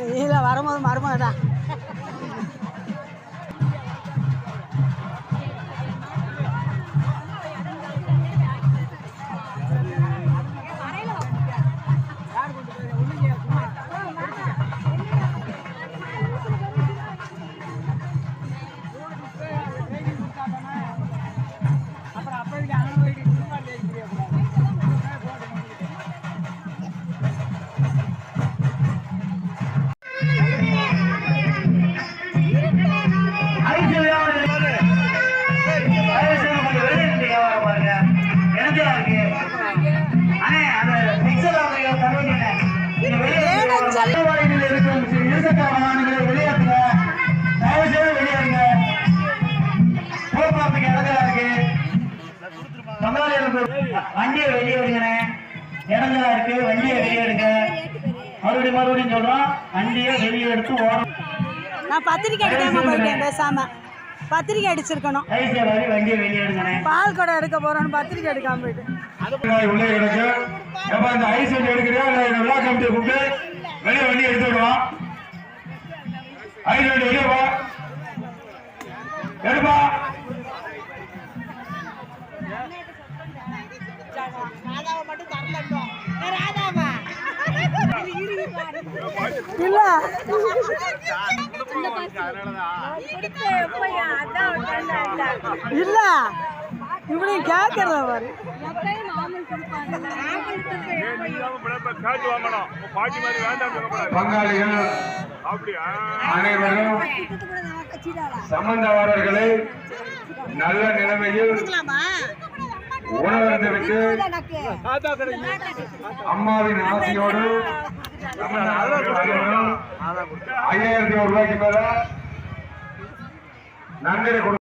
வரும்போது இல்லை வரும்போது மருமக வண்டியை வெளியே எடுங்கண்ணே இடங்களா இருக்கு வண்டியை வெளியே எடுங்க. மறுபடியும் மறுபடியும் சொல்றோம். வண்டியை வெளியே எடுத்து ஓரம் நான் பத்திரிக்கை அடிக்காம போயிட்டேன் பேசாம. பத்திரிக்கை அடிச்சிருக்கணும். வண்டியை வெளியே எடுங்கண்ணே. பால் குடம் எடுக்க போறோம்னு பத்திரிக்கை எடுக்காம போயிட்டேன் உள்ளே கிடக்கு எப்ப இந்த ஐஸ் வண்டி எடுக்கிறியா இல்ல விழா கமிட்டியை கூப்பிட்டு வெளியே வண்டி எடுத்து விடுவான் ஐஸ் வண்டி வெளியே எடுப்பா. இல்ல. இல்ல. கேட்கறத பாரு பங்காளிகள் அனைவரும் சம்பந்தவாரர்களை நல்ல நிலைமையில் உணவருந்துவிட்டு அம்மாவின் ஆசையோடு ஐயாயிரத்தி ஒரு ரூபாய்க்கு மேல கொடு